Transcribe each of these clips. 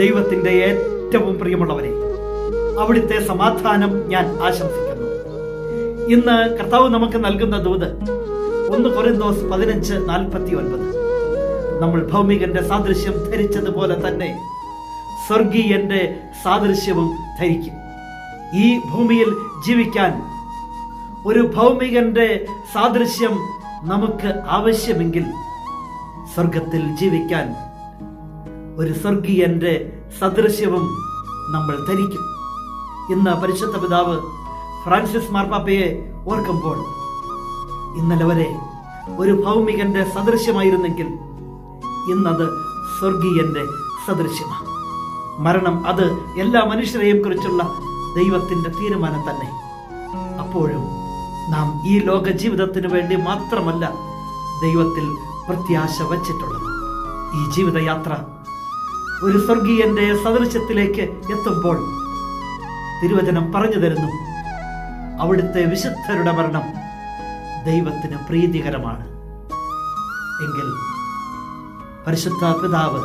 ദൈവത്തിന്റെ ഏറ്റവും പ്രിയമുള്ളവരെ അവിടുത്തെ സമാധാനം ഞാൻ ആശംസിക്കുന്നു. ഇന്ന് കർത്താവ് നമുക്ക് നൽകുന്ന ദൂത് ഒന്ന് കൊറിന്തോസ് പതിനഞ്ച് നാൽപ്പത്തി ഒൻപത് നമ്മൾ ഭൗമികന്റെ സാദൃശ്യം ധരിച്ചതുപോലെ തന്നെ സ്വർഗീയന്റെ സാദൃശ്യവും ധരിക്കും. ഈ ഭൂമിയിൽ ജീവിക്കാൻ ഒരു ഭൗമികന്റെ സാദൃശ്യം നമുക്ക് ആവശ്യമെങ്കിൽ സ്വർഗത്തിൽ ജീവിക്കാൻ ഒരു സ്വർഗീയന്റെ സദൃശ്യവും നമ്മൾ ധരിക്കും. ഇന്ന് പരിശുദ്ധ പിതാവ് ഫ്രാൻസിസ് മാർപ്പാപ്പയെ ഓർക്കുമ്പോൾ ഇന്നലെ വരെ ഒരു ഭൗമികന്റെ സദൃശ്യമായിരുന്നെങ്കിൽ ഇന്നത് സ്വർഗീയന്റെ സദൃശ്യമാണ്. മരണം അത് എല്ലാ മനുഷ്യരെയും കുറിച്ചുള്ള ദൈവത്തിന്റെ തീരുമാനം തന്നെ. അപ്പോഴും നാം ഈ ലോക ജീവിതത്തിന് വേണ്ടി മാത്രമല്ല ദൈവത്തിൽ പ്രത്യാശ വച്ചിട്ടുള്ളത്. ഈ ജീവിതയാത്ര ഒരു സ്വർഗീയന്റെ സദൃശ്യത്തിലേക്ക് എത്തുമ്പോൾ തിരുവചനം പറഞ്ഞു തരുന്നു. അവിടുത്തെ വിശുദ്ധരുടെ മരണം ദൈവത്തിന് പ്രീതികരമാണ്. എങ്കിൽ പരിശുദ്ധ പിതാവ്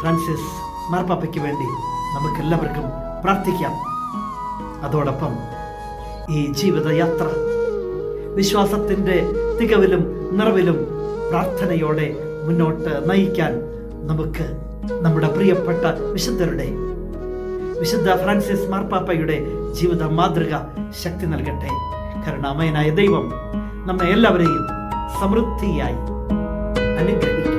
ഫ്രാൻസിസ് മാർപ്പാപ്പയ്ക്ക് വേണ്ടി നമുക്കെല്ലാവർക്കും പ്രാർത്ഥിക്കാം. അതോടൊപ്പം ഈ ജീവിതയാത്ര വിശ്വാസത്തിന്റെ തികവിലും നിറവിലും പ്രാർത്ഥനയോടെ മുന്നോട്ട് നയിക്കാൻ നമുക്ക് നമ്മുടെ പ്രിയപ്പെട്ട വിശുദ്ധരുടെ വിശുദ്ധ ഫ്രാൻസിസ് മാർപ്പാപ്പയുടെ ജീവിത മാതൃക ശക്തി നൽകട്ടെ. കരുണാമയനായ ദൈവം നമ്മെ എല്ലാവരെയും സമൃദ്ധിയായി അനുഗ്രഹിക്കും